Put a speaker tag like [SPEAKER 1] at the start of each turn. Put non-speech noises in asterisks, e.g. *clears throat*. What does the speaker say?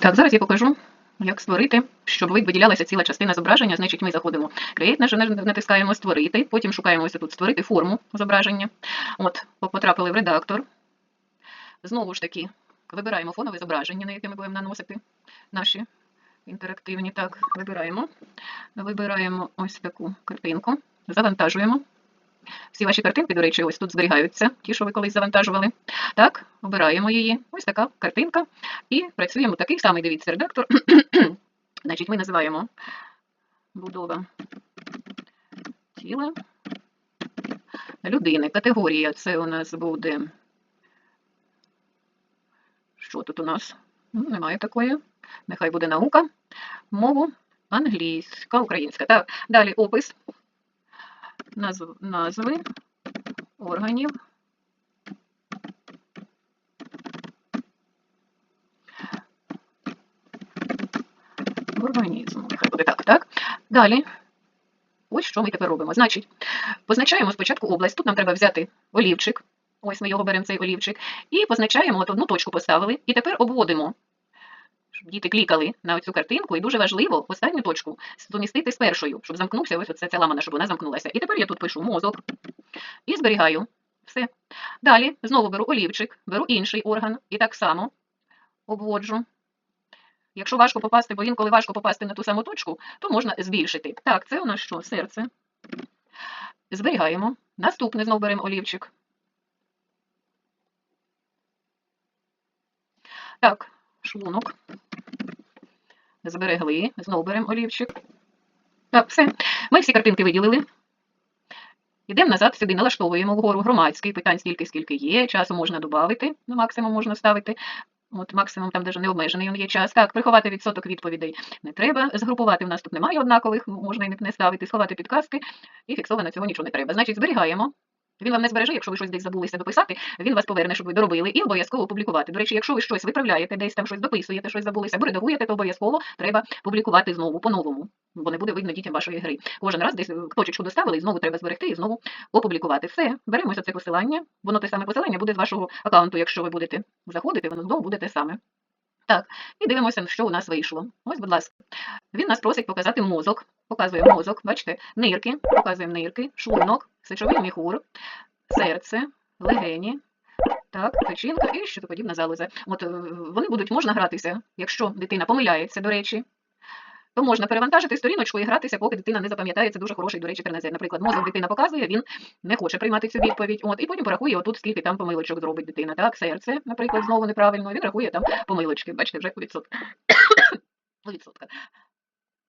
[SPEAKER 1] Так, зараз я покажу, як створити, щоб виділялася ціла частина зображення. Значить, ми заходимо Create, натискаємо Створити, потім шукаємо ось тут Створити форму зображення. От, по- потрапили в редактор. Знову ж таки, вибираємо фонове зображення, на яке ми будемо наносити наші інтерактивні. Так, вибираємо. Вибираємо ось таку картинку, завантажуємо. Всі ваші картинки, до речі, ось тут зберігаються, ті, що ви колись завантажували. Так, обираємо її. Ось така картинка. І працюємо такий самий, дивіться, редактор. *clears throat* Значить, ми називаємо будова тіла людини. Категорія це у нас буде. Що тут у нас? Ну, Немає такої. Нехай буде наука. Мову англійська, українська. Так, далі опис. Назв, назви органів організму. Нехай буде так, так. Далі. Ось що ми тепер робимо. Значить, позначаємо спочатку область. Тут нам треба взяти олівчик. Ось ми його беремо, цей олівчик. І позначаємо, от одну точку поставили. І тепер обводимо. Щоб діти клікали на цю картинку, і дуже важливо останню точку сумістити з першою, щоб замкнувся ось оце ця ламана, щоб вона замкнулася. І тепер я тут пишу мозок і зберігаю. Все. Далі знову беру олівчик, беру інший орган і так само обводжу. Якщо важко попасти, бо інколи важко попасти на ту саму точку, то можна збільшити. Так, це у нас що? Серце. Зберігаємо. Наступне знову беремо олівчик. Так, шлунок. Зберегли. Знову беремо олівчик. Так, все. Ми всі картинки виділили. Йдемо назад сюди, налаштовуємо вгору громадський, питань стільки, скільки є. Часу можна додати, на максимум можна ставити. От максимум там даже не обмежений він є час. Так, приховати відсоток відповідей не треба. Згрупувати в нас тут немає однакових, можна і не ставити, сховати підказки, і фіксовано цього нічого не треба. Значить, зберігаємо. Він вам не збереже, якщо ви щось десь забулися дописати, він вас поверне, щоб ви доробили, і обов'язково опублікувати. До речі, якщо ви щось виправляєте, десь там щось дописуєте, щось забулися, або редагуєте, то обов'язково треба публікувати знову по-новому, бо не буде видно дітям вашої гри. Кожен раз десь е, точечку доставили, і знову треба зберегти і знову опублікувати. Все, беремо ось це посилання. Воно те саме посилання буде з вашого аккаунту, якщо ви будете заходити, воно знову буде те саме. Так, і дивимося, що у нас вийшло. Ось, будь ласка. Він нас просить показати мозок. Показуємо мозок, бачите, нирки, показуємо нирки, шлунок, сечовий міхур, серце, легені, так, печінка і щитоподібна залоза. От е, вони будуть, можна гратися, якщо дитина помиляється, до речі, то можна перевантажити сторіночку і гратися, поки дитина не запам'ятає. Це дуже хороший, до речі, тренажер. Наприклад, мозок дитина показує, він не хоче приймати цю відповідь. От, і потім порахує отут, скільки там помилочок зробить дитина. Так, серце, наприклад, знову неправильно. Він рахує там помилочки. Бачите, вже у відсотка. *coughs*